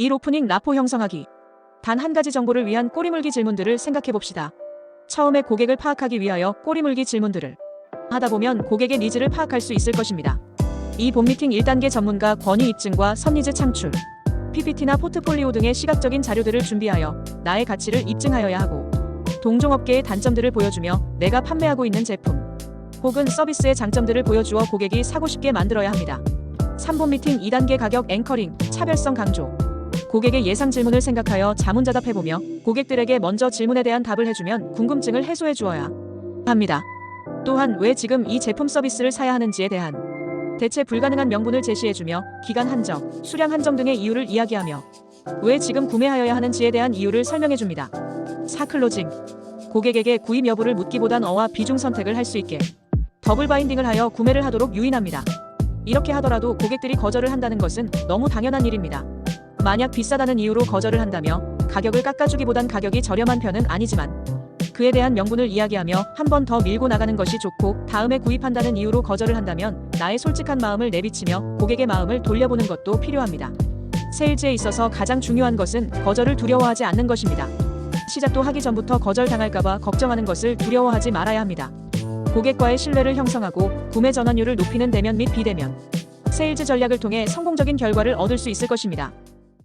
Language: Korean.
1 오프닝 라포 형성하기. 단 한 가지 정보를 위한 꼬리물기 질문들을 생각해 봅시다. 처음에 고객을 파악하기 위하여 꼬리물기 질문들을 하다 보면 고객의 니즈를 파악할 수 있을 것입니다. 이본 미팅 1단계 전문가 권위 입증과 선니즈 창출, PPT나 포트폴리오 등의 시각적인 자료들을 준비하여 나의 가치를 입증하여야 하고 동종업계의 단점들을 보여주며 내가 판매하고 있는 제품 혹은 서비스의 장점들을 보여주어 고객이 사고 싶게 만들어야 합니다. 3본 미팅 2단계 가격 앵커링, 차별성 강조. 고객의 예상 질문을 생각하여 자문자답해보며 고객들에게 먼저 질문에 대한 답을 해주면 궁금증을 해소해 주어야 합니다. 또한 왜 지금 이 제품 서비스를 사야 하는지에 대한 대체 불가능한 명분을 제시해주며 기간 한정, 수량 한정 등의 이유를 이야기하며 왜 지금 구매하여야 하는지에 대한 이유를 설명해줍니다. 4. 클로징. 고객에게 구입 여부를 묻기보단 어와 비중 선택을 할 수 있게 더블 바인딩을 하여 구매를 하도록 유인합니다. 이렇게 하더라도 고객들이 거절을 한다는 것은 너무 당연한 일입니다. 만약 비싸다는 이유로 거절을 한다며 가격을 깎아주기보단 가격이 저렴한 편은 아니지만 그에 대한 명분을 이야기하며 한 번 더 밀고 나가는 것이 좋고 다음에 구입한다는 이유로 거절을 한다면 나의 솔직한 마음을 내비치며 고객의 마음을 돌려보는 것도 필요합니다. 세일즈에 있어서 가장 중요한 것은 거절을 두려워하지 않는 것입니다. 시작도 하기 전부터 거절당할까봐 걱정하는 것을 두려워하지 말아야 합니다. 고객과의 신뢰를 형성하고 구매 전환율을 높이는 대면 및 비대면 세일즈 전략을 통해 성공적인 결과를 얻을 수 있을 것입니다.